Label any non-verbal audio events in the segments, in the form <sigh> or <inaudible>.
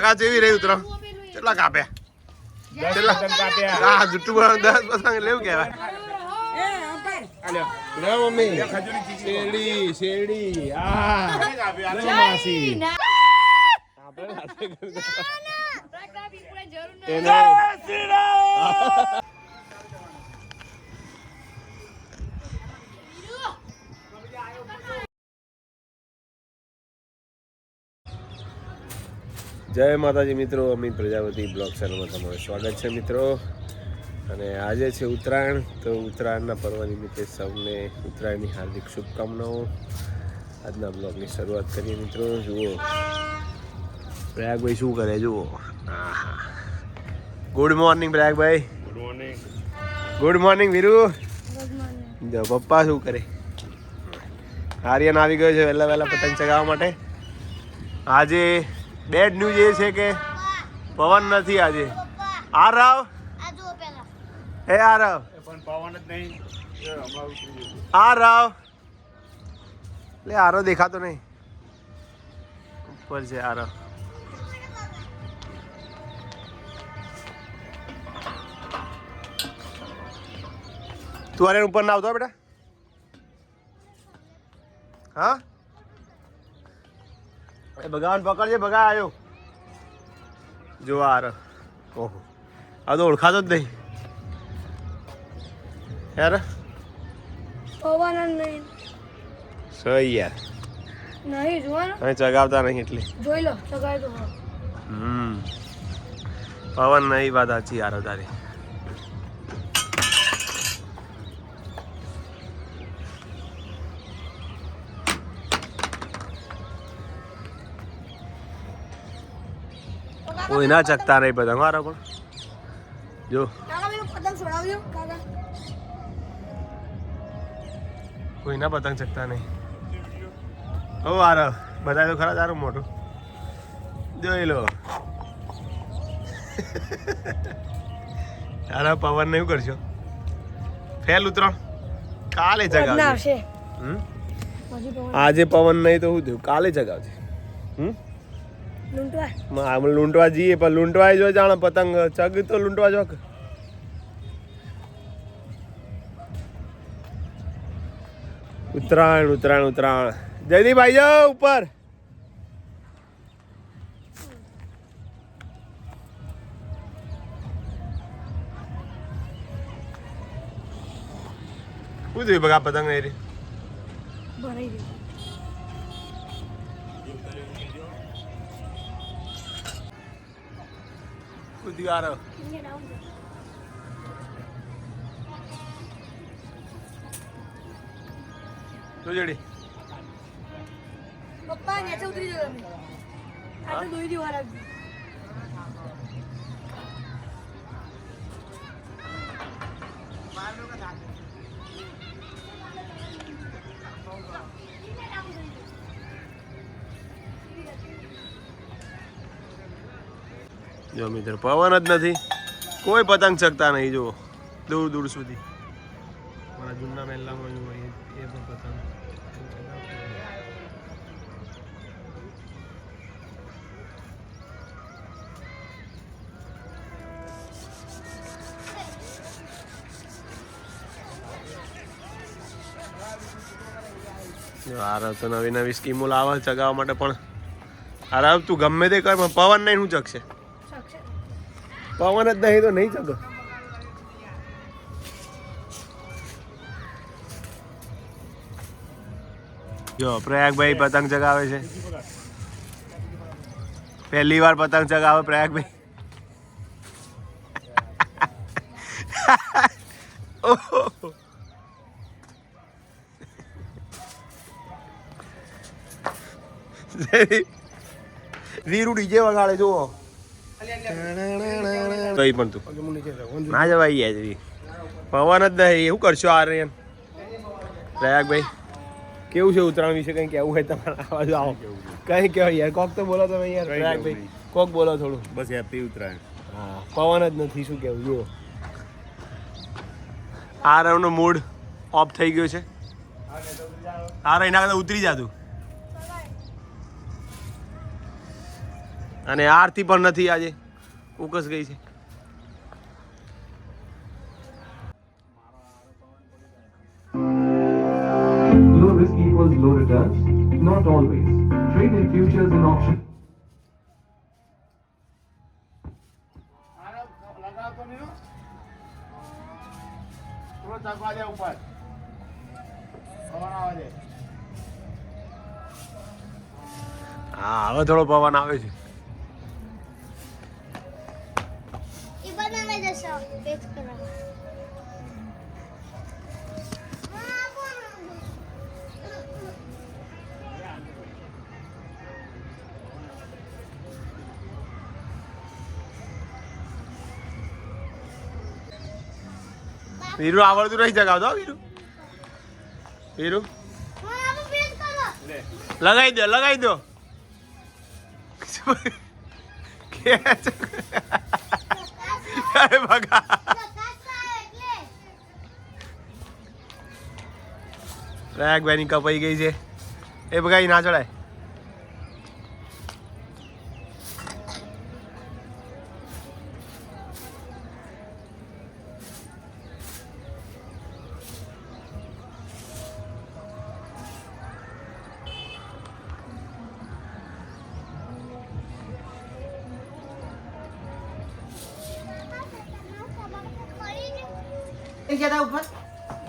કાકા જેવી રહી ઉતરો. કેટલા કાપ્યા? કેટલા? આ જુઠ્ઠું બોલવાનું દસ પતંગ લેવું કહેવાય. માસી <laughs> જય માતાજી મિત્રો અમિત પ્રજાપતિ બ્લોગ ચેનલમાં તમારું સ્વાગત છે મિત્રો. અને આજે છે ઉત્તરાયણ તો ઉત્તરાયણના પર્વ નિમિત્તે સૌને ઉત્તરાયણની હાર્દિક શુભકામનાઓ. આજના બ્લોગની શરૂઆત કરીએ મિત્રો. જુઓ પ્રયાગભાઈ શું કરે જુઓ. Good morning પ્રયાગભાઈ. Good morning good morning Viru જો પપ્પા શું કરે? આર્યન આવી ગયો છે વહેલા વહેલા પતંગ ચગાવવા માટે. આજે બેડ ન્યૂઝ એ છે કે પવન નથી આજે. આરવ હે આરવ. આરવ એટલે આરવ દેખાતો નહીં. ઉપર છે આરવ તું અરે ઉપર ના આવતો બેટા. હા? ભગવાન પકડજે ભગા આવ્યો જો આર ઓહો. આ તો ઓળખાતો જ નહીં. યાર પવન નહીં. સહી યાર. નહીં જોવાનું? હવે ચગાવતા નહીં એટલે. જોઈ લો ચગાવી દો હમ. પવન નહીં વાત સાચી યાર તારી. કોઈ ના ચકતા નહીં પતંગ મારો પણ જો. કોઈ ના પતંગ ચકતા નહીં. ઓ આરો બધા તો ખરા તારું મોટું જોઈ લો. <laughs> તારા પવન નહીં કરશો? ફેલ ઉતરો. કાલે જગાવશે આજે પવન નહીં તો શું થયું કાલે જગાવજે. હમ? લૂંટવા આમ લૂંટવા જઈએ પણ લૂંટવા જો જાણે પતંગ ચગ તો લૂંટવા જો ઉત્તરાયણ ઉત્તરાયણ ઉત્તરાયણ જયદીપભાઈ જાઓ ઉપર શું થયું બગા પતંગ નહીં રે ભરાઈ ગયું કૂદી આરો તો જડી પપ્પા નીચે ઉતરી જાઓ તમે આ તો દોઈ દીવાર આવી જો મિત્ર પવન જ નથી. કોઈ પતંગ ચકતા નહીં જુઓ. દૂર દૂર સુધી. મારા જૂના મહેલામાં જુઓ એ પણ પતંગ. આરવ તો નવી નવી સ્કીમો લાવે ચગાવવા માટે પણ આરવ તું ગમે તે કર પણ પવન નહીં શું ચકશે પવન જ નહીં તો નહીં જતો જો પ્રયાગભાઈ પતંગ ચગાવે છે. પહેલી વાર પતંગ ચગાવે પ્રયાગભાઈ. વીરુ <laughs> ડીજે વગાડે જુઓ. કઈ પણ તું. ના જવાય યાર પવન જ નહીં એવું કરશો આ રેન પ્રયાગભાઈ કેવું છે ઉત્તરાયણ વિશે કંઈ કેવું હોય તમારા અવાજ આવો. કઈ કહેવાય યાર કોક તો બોલો તમે યાર પ્રયાગભાઈ. કોક બોલો થોડું. બસ હેપી ઉત્તરાયણ. હા પવન જ નથી શું કેવું જુઓ. આ રાઉન્ડનો મૂડ ઓફ થઈ ગયો છે. આ એના કરતા ઉતરી જાતું અને આરતી પણ નથી આજે. ઉકસ ગઈ છે. equals low returns? Not always. Trade in futures and options. આને લગાવતો નહીં હો. થોડો ચકવા દે ઉપર પવન આવે છે હા હવે થોડો પવન આવે છે વીરુ આવડતું નહીં જગાવ દો વીરુ. વીરુ. લગાવી લગાઈ દો લગાવી દો. <laughs> અરે એટલે કપાઈ ગઈ છે. એ બગાઈ ના ચડાય.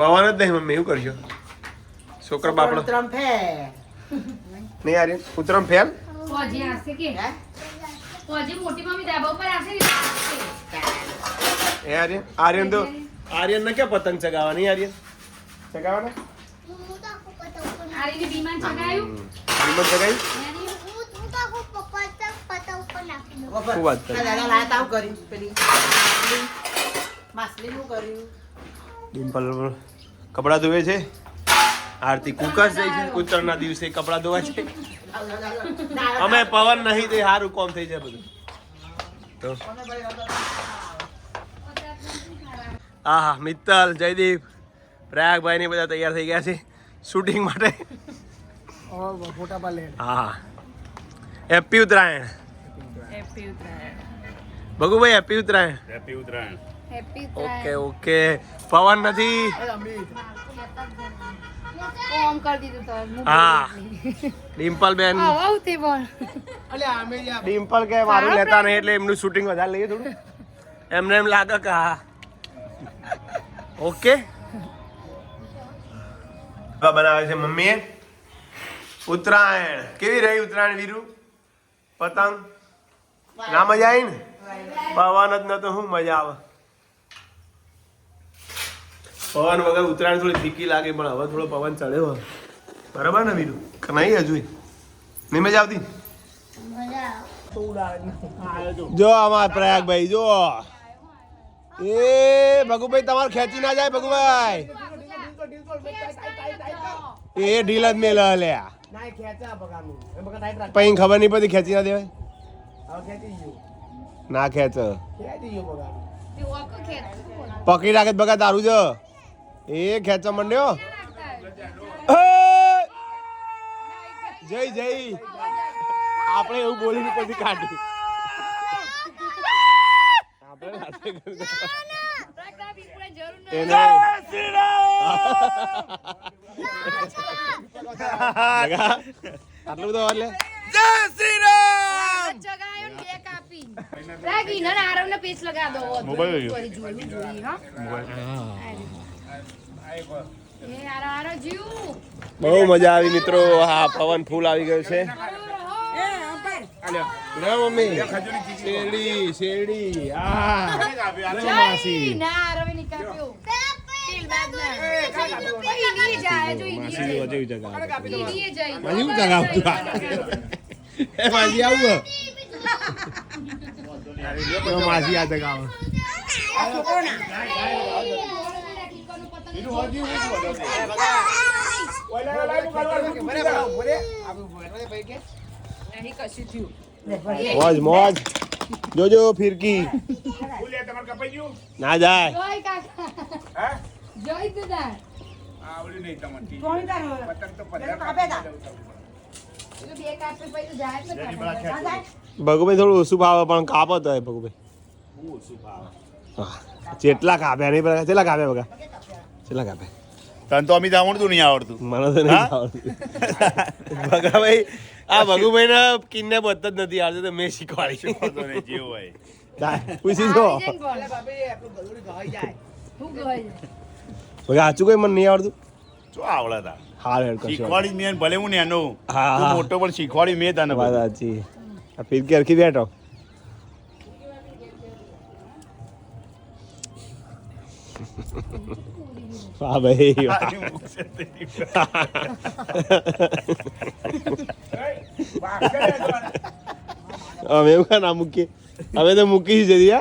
પવન જ નહીં મમ્મી એવું કરશો છોકરા બાપડો. ઉતરમ ફે નહીં આર્ય ઉતરમ ફેલ? પોજી આસે કે? પોજી મોટી મમ્મી ધાબા ઉપર આસે એ આર્યન આર્યન તો આર્યન ને. ક્યાં પતંગ ચગાવવાની આર્યન ચગાવવાના હું તો આખું પતંગ આ રીતે વિમાન ચગાયું હિંમત ચગાવી એની હું હું તો આખું પતંગ પતંગ ઉપર નાખી દઉં ઉપર. શું વાત કરે? દાદા લાયા તા આવું પેલી માછલી. માછલીનું કર્યું. ડિમ્પલ કપડાં ધોવે છે? આરતી કુકસ જાય છે ઉત્તરના દિવસે કપડાં ધોવા છે. અમે પવન નહીં તે સારું કોમ થઈ જાય બધું. તો. હા હા મિત્તલ જયદીપ પ્રયાગભાઈ ને બધા તૈયાર થઈ ગયા છે શૂટિંગ માટે. હા happy Uttarayan happy Uttarayan Bhagubhai happy Uttarayan happy Uttarayan happy okay okay પવન નથી. ઓમ કરી દીધું તો હા ડિમ્પલ બેન. આવ તે બોલ. ડિમ્પલ કે મારું લેતા નહીં એટલે એમનું શૂટિંગ વધારે લઈએ થોડું. એમને એમ લાગે કે હા. ઓકે બનાવે છે મમ્મીએ. ઉત્તરાયણ. કેવી રહી ઉત્તરાયણ વીરુ? પતંગ? ના મજા આવી ને? પવન જ નતો શું મજા આવે. પવન વગર ઉત્તરાયણ થોડી ફીકી લાગે પણ હવે થોડો પવન ચડ્યો બરાબર ને વીરુ? કે નહીં હજુ. નહીં મજા આવતી? જો. અમાર પ્રયાગભાઈ જો. એ ભગુભાઈ તમારે ખેંચી ના જાય ભગુભાઈ. એ ઢીલ જ મેલ રાખ પછી ખબર નહીં પડતી ખેંચી ના દેવાય? ના ખેંચ. પકડી રાખે બગા તારું છે એ ખેંચવા માંડ્યો! જય જય. આપણે એવું બોલીને પછી કાઢ્યું. આટલું બધું અવાજ લે. જગાયો ને બે કાપી રાગી ના આરવ ને પેચ લગા દો મોબાઈલ જોયું જોઈ હા એ આરો આરો જીવ બહુ મજા આવી મિત્રો. હા પવન ફૂલ આવી ગયો છે. મમ્મી. શેરડી શેરડી. આવું માસી આ જગાવે. મોજ મોજ. જોજો ફિરકી. ના જાય. ભગુભાઈ થોડું ઓછું ભાવે, પણ કાપો તો ભગુભાઈ. જેટલા કાપ્યા નહીં કેટલા કાપ્યા બગા કેટલા કાપે? તને તો અમિત આવડતું નહીં આવડતું. મને તો નહીં આવડતું. <laughs> ભગાભાઈ આ ભગુભાઈને કિન્ને બધા જ નથી આવડતું તો મેં શીખવાડી. વાંધો નહીં, જે હોય. પૂછી જો. કોઈ મને નહીં આવડતું? શું આવડે તા હાલ હેડ શીખવાડી મેં ભલે હું નેનો હા, હા. મોટો પણ શીખવાડી મેં તને વાત. સાચી. આ બેઠો. વાહ ભાઈ. અમે એવું ના મૂકીએ. અમે તો મૂકી જ જઈએ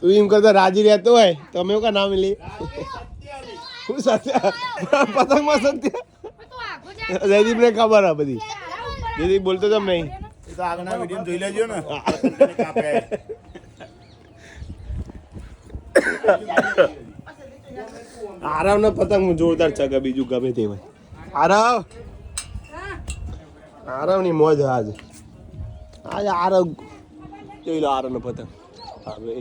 તું એમ કરતો રાજી રહેતો હોય તો અમે એવું કાં ના મિલી હું સત્ય પતંગમાં સત્ય જયદીપને ખબર આ બધી. જયદીપ બોલતો તો નહીં. તો આગળના વીડિયો જોઈ લેજો ને. કાપે. <laughs> આરામ ને પતંગ જોરદાર ચગે બીજું ગમે તે હોય. આરાવ! આરાવની મોજ આજ આજ આરવ. જોઈ લો આરવ નો પતંગ. હવે.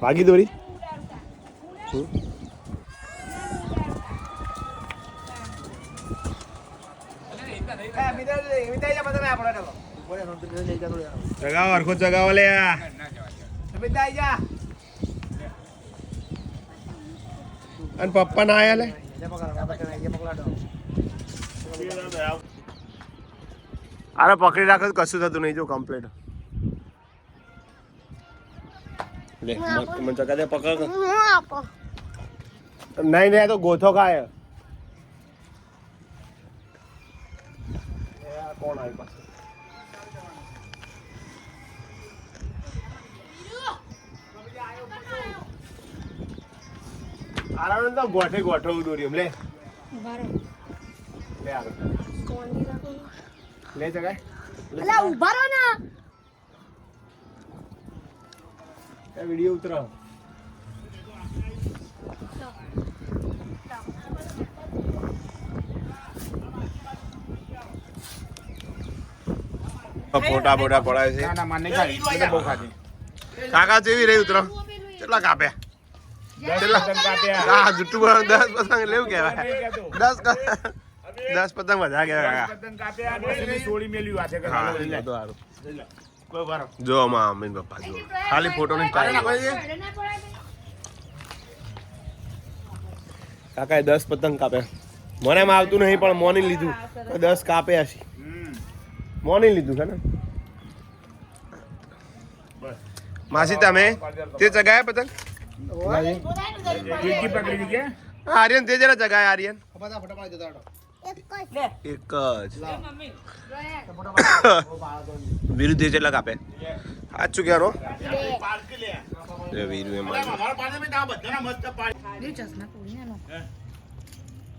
ભાગી દોરી. ચગાવો હરખો લે અને પપ્પા ના આયા લે. અરે પકડી રાખો તો કશું થતું નહીં જો કમ્પ્લીટ લે મ- મને ચકા દે પકડ નહીં નહીં તો ગોથો ખાય. કોણ આવી પાસે આરામ તો ગોઠે ગોઠો દોરી લે. લે આગળ. લે જગાય. અલા ઊભા રહો ને. એ વીડિયો ઉતરાવ ફોટા બોટા પડાય છે. કાકા જેવી રહી ઉતરો? કેટલા કાપ્યા દસ પતંગ જુઠ્ઠું બોલો દસ પતંગ લેવું કહેવાય. દસ દસ પતંગ વધારે કહેવાય દસ કાપ્યા, પછી મેં છોડી મેલ્યું હાથે કે હા હાલો લઈ લે. બધું સારું. લઈ લે. કોઈ વારો. જો માં અમીન પપ્પા જો ખાલી ફોટો ની સ્ટાઈલ દસ પતંગ કાપ્યા. મને એમ આવતું નહીં પણ મોની લીધું. દસ કાપ્યા છે. મોની લીધું છે ને? માસી તમે? તે ચગાયા પતંગ? આર્યન. તે જરા ચગાયા આર્યન. એક જ. એક જ વીરુ તે જેટલા કાપે ક્યારો પારકી લે. વીરુ એમ.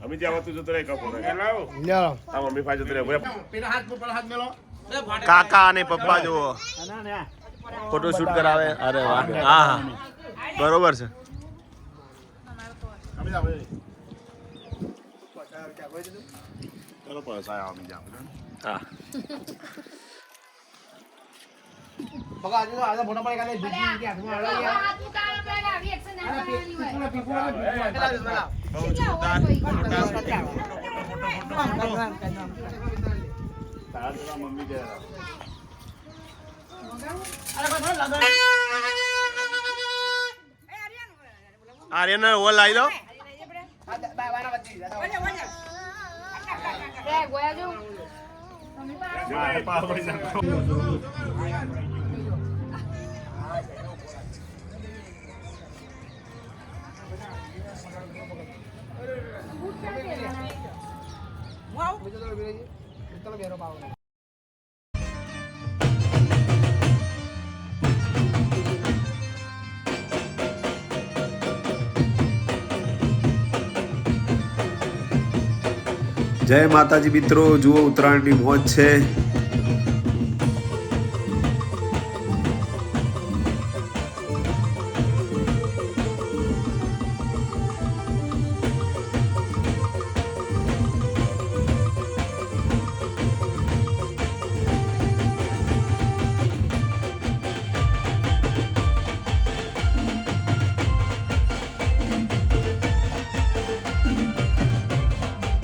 અમે ત્યાં આવતું જતો રહે કપો. આ મમ્મી પાસે જતો રહે. પેલા હાથ પર હાથ મેલો. કાકા અને પપ્પા જુઓ. ફોટો શૂટ કરાવે. અરે વાહ. હા હા. બરોબર છે. હા. મમ્મી છે. આર્યન ઓલ લાવી દો મારે જાય. જય માતાજી મિત્રો જુઓ ઉત્તરાયણની મોજ છે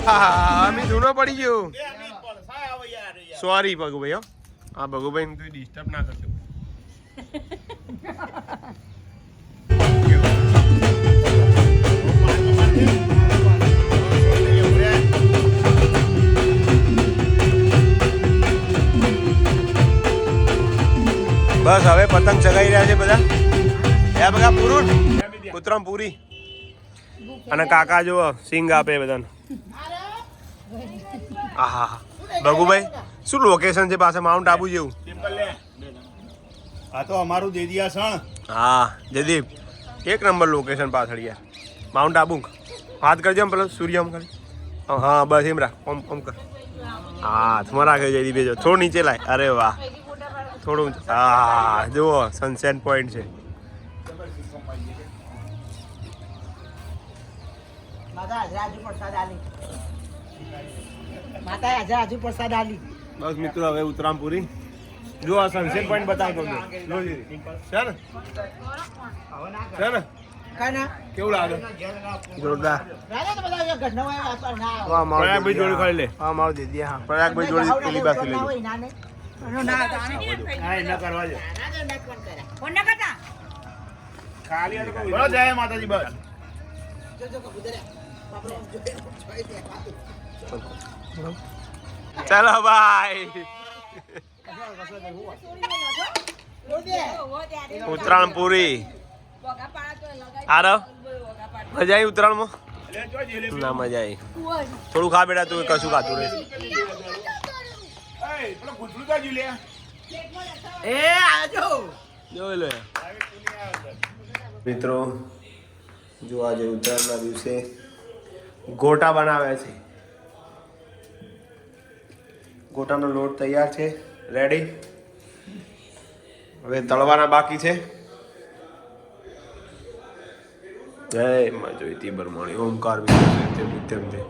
અમી ધૂનો પડી ગયો. સોરી ભગુભાઈ હો. હા ભગુભાઈ તું ડિસ્ટર્બ ના કરજો બસ હવે પતંગ ચગાવી રહ્યા છે બધા. એ બધા પૂરું ઉતરમ પૂરી. અને કાકા જુઓ સિંગ આપે બધાને. આહા. ભગુભાઈ શું લોકેશન છે પાસે માઉન્ટ આબુ જેવું? આ તો અમારું દેદિયાસણ હા જયદીપ. એક નંબર લોકેશન પાછળ યાર માઉન્ટ આબુ હાથ કરજો પેલો સૂર્ય આમ કરી હા બસ એમ રાખ. ઓમ ઓમ કર. હા હાથમાં રાખે જયદીપ જો થોડું નીચે લાય. અરે વાહ. થોડું. હા જુઓ સનસેટ પોઈન્ટ છે. માતા આજે પ્રસાદ આલી. માતા આજે આજુ પ્રસાદ આલી બસ મિત્રો હવે ઉતરામ પૂરી જો આ સનસેટ પોઈન્ટ હતો જો જીરી. છે ને છે ને કાના કેવું લાગે જોરદાર રાજા તો બધા ઘરના વાપર ના વાહ મારો પ્રયાગભાઈ જોડે ખાઈ લે હા મારો દીદી હા પ્રયાગભાઈ જોડે પેલી પાસે ના લઈ હોય નાને ના તાણે હા એના કરવા દે રાજા ના કોણ કરે ફોન ના કરતા ખાલી આ તો બોલો જય માતાજી બસ જોજો કબૂતર બાપરે જોઈ દે ચાલો ભાઈ. ઉત્તરાયણ પૂરી આરવ મજા આવી ઉત્તરાયણમાં? ના મજા આવી. થોડું ખા બેટા તું કશું ખાતું નહીં એ આજો જોઈ લો. મિત્રો જો આજે ઉત્તરાયણના દિવસે ગોટા બનાવ્યા છે. ગોટાનો લોટ તૈયાર છે. રેડી હવે તળવાના બાકી છે. જય માં જોઈતી બરમાણી ઓમકાર તેમ તેમ તે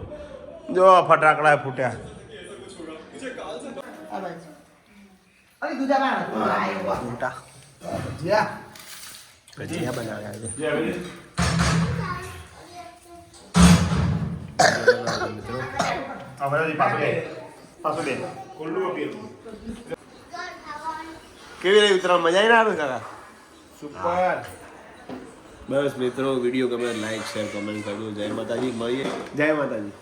જો ફટાકડા ફૂટ્યા. મોટા. ભજીયા બનાવ્યા છે. પાછું આપેલું. કેવી રહી ઉતરાણ મજા આવી આવે કાકા સુપર બસ મિત્રો વીડિયો ગમે લાઈક શેર કમેન્ટ કરજો જય માતાજી મળીએ જય માતાજી